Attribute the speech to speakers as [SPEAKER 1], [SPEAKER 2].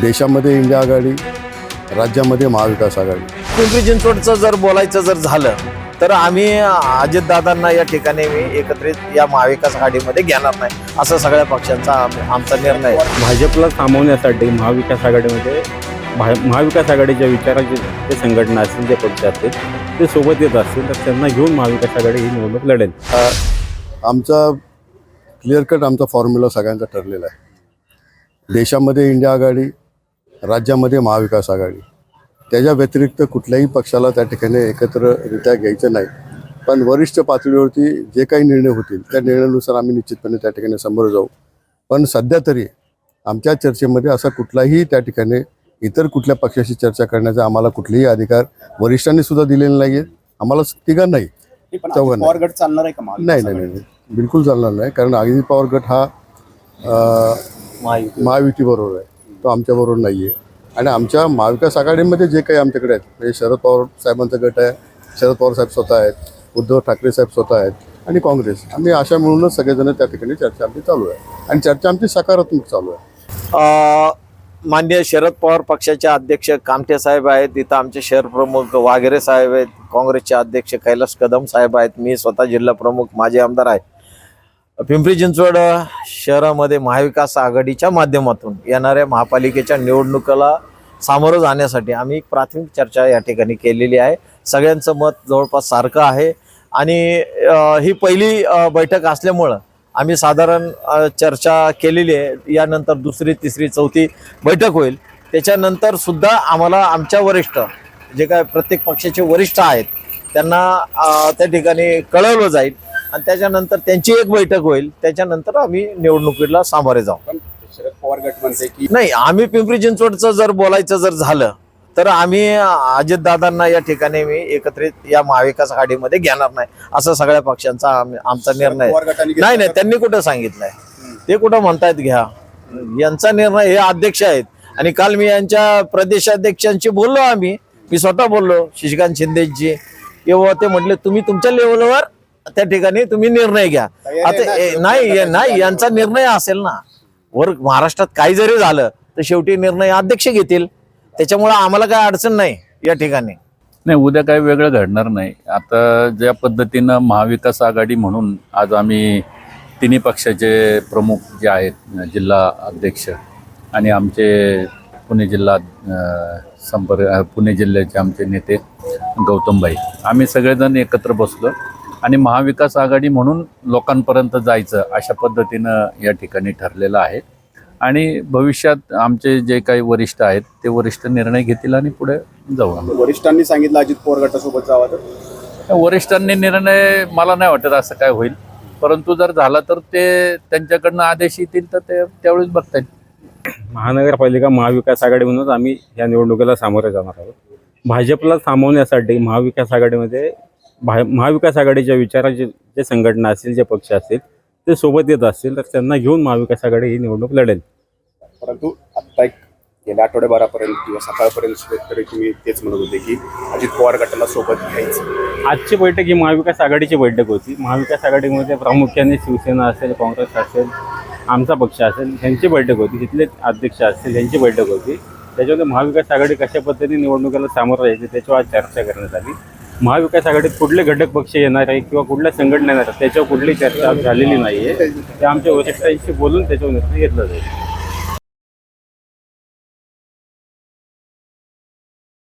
[SPEAKER 1] देशामध्ये इंडिया आघाडी राज्यामध्ये महाविकास आघाडी.
[SPEAKER 2] पिंपरी चिंचवडचं जर बोलायचं जर झालं तर आम्ही अजितदादांना या ठिकाणी मी एकत्रित या महाविकास आघाडीमध्ये घेणार नाही असं सगळ्या पक्षांचा आम- आमचा निर्णय आहे.
[SPEAKER 3] भाजपला सामावण्यासाठी महाविकास आघाडीमध्ये भा महाविकास आघाडीच्या विचाराचे जे संघटना असतील जे पक्ष असतील ते सोबत येत असतील तर त्यांना घेऊन महाविकास आघाडी ही निवडणूक लढेल.
[SPEAKER 1] आमचा क्लिअर कट आमचा फॉर्म्युला सगळ्यांचा ठरलेला आहे. देशामध्ये इंडिया आघाडी राज्यामध्ये महाविकास आघाडी. त्याच्या व्यतिरिक्त कुठल्याही पक्षाला त्या ठिकाणी एकत्ररित्या घ्यायचं नाही. पण वरिष्ठ पातळीवरती जे काही निर्णय होतील त्या निर्णयानुसार आम्ही निश्चितपणे त्या ठिकाणी समोर जाऊ. पण सध्या तरी आमच्या चर्चेमध्ये असा कुठलाही त्या ठिकाणी इतर कुठल्या पक्षाशी चर्चा करण्याचा आम्हाला कुठलेही अधिकार वरिष्ठांनी सुद्धा दिलेले नाही आहेत आम्हाला तिघांनाही
[SPEAKER 4] पवार गट चालणार आहे का
[SPEAKER 1] नाही नाही नाही. बिलकुल चालणार नाही कारण अजित पवार गट हा अ, महायुतीबरोबर आहे. तो आमच्याबरोबर नाही आहे आणि आमच्या महाविकास आघाडीमध्ये जे काही आमच्याकडे आहेत म्हणजे शरद पवार साहेबांचा गट आहे शरद पवार साहेब स्वतः आहेत उद्धव ठाकरे साहेब स्वतः आहेत आणि काँग्रेस. आम्ही अशा मिळूनच सगळेजण त्या ठिकाणी चर्चा आमची चालू आहे. आणि चर्चा आमची सकारात्मक चालू आहे.
[SPEAKER 2] मान्य शरद पवार पक्षाचे अध्यक्ष कामठे साहेब आहेत. इथं आमचे शहर प्रमुख वाघेरे साहेब आहेत. काँग्रेसचे अध्यक्ष कैलास कदम साहेब आहेत. मी स्वतः जिल्हा प्रमुख माजी आमदार आहे. पिंपरी चिंचवड शहरामध्ये महाविकास आघाडीच्या माध्यमातून येणाऱ्या महापालिकेच्या निवडणुकीला सामोरं जाण्यासाठी आम्ही एक प्राथमिक चर्चा या ठिकाणी केलेली आहे. सगळ्यांचं मत जवळपास सारखं आहे. आणि ही पहिली बैठक असल्यामुळं आम्ही साधारण चर्चा केलेली आहे. यानंतर दुसरी तिसरी चौथी बैठक होईल. त्याच्यानंतर सुद्धा आम्हाला आमच्या वरिष्ठ जे काय प्रत्येक पक्षाचे वरिष्ठ आहेत त्यांना त्या ठिकाणी कळवलं जाईल. आणि त्याच्यानंतर त्यांची एक बैठक होईल. त्याच्यानंतर आम्ही निवडणुकीला सामोरे जाऊ.
[SPEAKER 4] पण शरद पवार गट म्हणते की
[SPEAKER 2] नाही आम्ही पिंपरी चिंचवडचं जर बोलायचं जर झालं तर आम्ही अजितदादांना या ठिकाणी मी एकत्रित या महाविकास आघाडीमध्ये घेणार नाही असं सगळ्या पक्षांचा आम- आमचा निर्णय. आहे.
[SPEAKER 4] पवार गटाने घेतला
[SPEAKER 2] नाही नाही? त्यांनी कुठं सांगितलंय? ते कुठं म्हणतायत घ्या. यांचा निर्णय हे अध्यक्ष आहेत. आणि काल मी यांच्या प्रदेशाध्यक्षांशी बोललो आम्ही. मी स्वतः बोललो शशिकांत शिंदेजी. किंवा ते म्हटले तुम्ही तुमच्या लेवलवर त्या ठिकाणी तुम्ही निर्णय घ्या. आता ए- नाही नाही यांचा निर्णय असेल ना. वर महाराष्ट्रात काही जरी झालं तर शेवटी निर्णय अध्यक्ष घेतील. त्याच्यामुळे आम्हाला काय अडचण नाही या ठिकाणी.
[SPEAKER 5] नाही उद्या काही वेगळं घडणार नाही. आता ज्या पद्धतीनं महाविकास आघाडी म्हणून आज आम्ही तिन्ही पक्षाचे प्रमुख जे आहेत जिल्हा अध्यक्ष आणि आमचे पुणे जिल्हा अ, संपर्क अ, पुणे जिल्ह्याचे आमचे नेते गौतमभाई आम्ही सगळेजण एकत्र बसलो. आणि महाविकास आघाडी म्हणून लोकांपर्यंत जायचं अशा पद्धतीनं या ठिकाणी ठरलेलं आहे. आणि भविष्यात आमचे जे काही वरिष्ठ आहेत ते वरिष्ठ निर्णय घेतील आणि पुढे जाऊ आम्ही.
[SPEAKER 4] वरिष्ठांनी सांगितलं अजित पवार गटासोबत जावा तर?
[SPEAKER 5] वरिष्ठांनी निर्णय मला नाही वाटत असं काय होईल. परंतु जर झाला तर ते त्यांच्याकडनं आदेश येतील तर ते त्यावेळेस बघता येईल
[SPEAKER 3] महानगरपालिका महाविकास आघाडी म्हणूनच आम्ही या निवडणुकीला सामोरे जाणार आहोत. भाजपला सामावण्यासाठी महाविकास आघाडीमध्ये भा महाविकास आघाडीच्या विचाराचे जे संघटना असतील जे पक्ष असतील ते सोबत येत असतील तर त्यांना घेऊन महाविकास आघाडी ही निवडणूक लढेल.
[SPEAKER 4] परंतु आता एक गेल्या आठवड्याभरापर्यंत किंवा सकाळपर्यंत तरी तुम्ही तेच म्हणत होते की अजित पवार गटाला सोबत घ्यायचं.
[SPEAKER 3] आजची बैठक ही महाविकास आघाडीची बैठक होती. महाविकास आघाडीमध्ये प्रामुख्याने शिवसेना असेल काँग्रेस असेल आमचा पक्ष असेल ह्यांची बैठक होती. तिथले अध्यक्ष असतील ह्यांची बैठक होती. त्याच्यामध्ये महाविकास आघाडी कशा पद्धतीने निवडणुकीला सामोरं जायची त्याच्यावर आज चर्चा करण्यात आली. महाविकास आघाडीत कुठले घटक पक्ष येणार आहे किंवा कुठल्या संघटना येणार आहेत त्याच्यावर कुठली चर्चा झालेली नाही आहे ते आमच्या वरिष्ठांशी बोलून त्याच्यावर निर्णय घेतला जाईल.